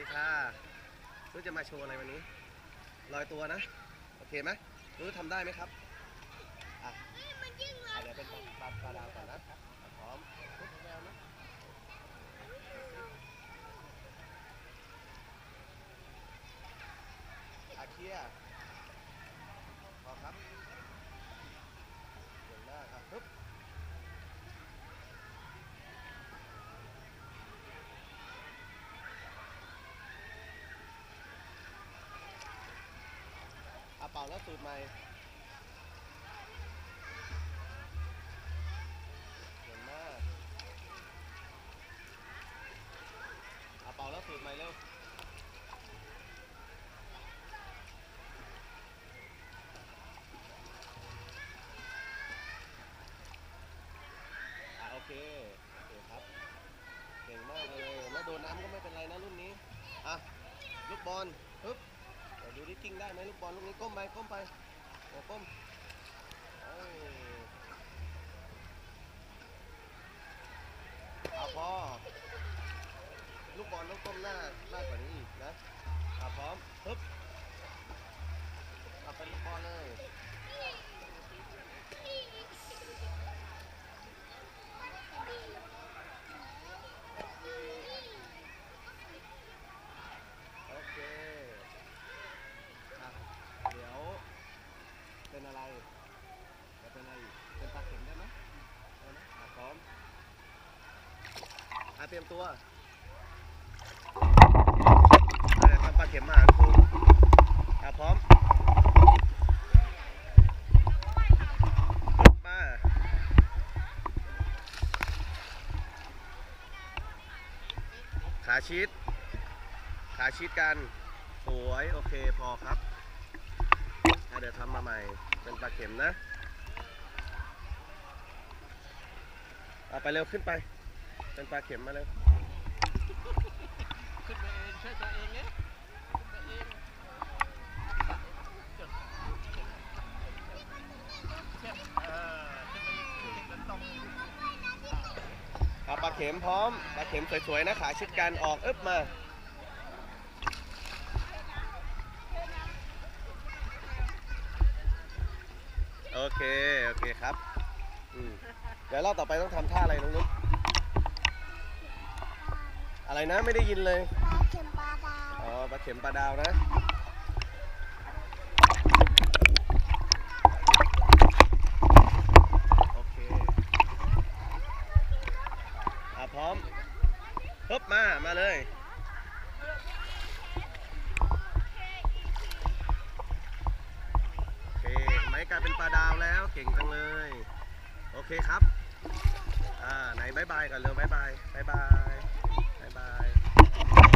ดีค่ะรู้จะมาโชว์อะไรวันนี้ลอยตัวนะ โอเคไหมรู้ทำได้ไหมครับอะเดี๋ยวเป็นปลาปลาดาวก่อนนะพร้อมปุ๊บแมวนะอาเคียร์พอครับเก่งมากครับปึ๊บ อา เป่าแล้วสูตรใหม่เก่งมากเอาเป่าแล้วสูตรใหม่เร็วอะโอเคโอเคครับเก่งมากเลยแล้วโดนน้ำก็ไม่เป็นไรนะรุ่นนี้อะลูกบอลปึ๊บ ได้ไหมลูกบอลลูกนี้ก้มไปก้มไปโอ้ก้มเอ้ยเอาพอลูกบอลต้องก้มหน้ามากกว่านี้อีกนะเอาพร้อมปึ๊บเอาเป็นลูกบอลเลยโอเคอะเดี๋ยว เป็นอะไรเดี๋ยวเป็นอะไรเป็นปลาเข็มได้ไหมได้ไหมอะพร้อมอะเตรียมตัวอะเดี๋ยวทำปลาเข็มมาหาครูอะพร้อมมาขาชิด ขาชิดกัน สวย โอเค พอครับอะเดี๋ยวทำมาใหม่ เป็นปลาเข็มนะ เอาไปเร็วขึ้นไป เป็นปลาเข็มมาเร็วขึ้นมาเองช่วยตัวเองเนี่ยขึ้นมาเองเช่นเออขึ้นมาเองขึ้นมาตรงเอาปลาเข็มพร้อม ปลาเข็มสวยๆนะขาชิดกันออกอึ๊บมา เคโอเคครับอืมเดี๋ยวรอบต่อไปต้องทำท่าอะไรน้องนุ๊กอะไรนะไม่ได้ยินเลยปลาเข็มปลาดาวอ๋อปลาเข็มปลาดาวนะโอเคอะพร้อมปึ๊บมามาเลย โอเคไม้กลายเป็นปลาดาวแล้ว เก่งจังเลย โอเคครับ อ่า ไหนบายบายก่อนเร็วบายบายบายบายบายบาย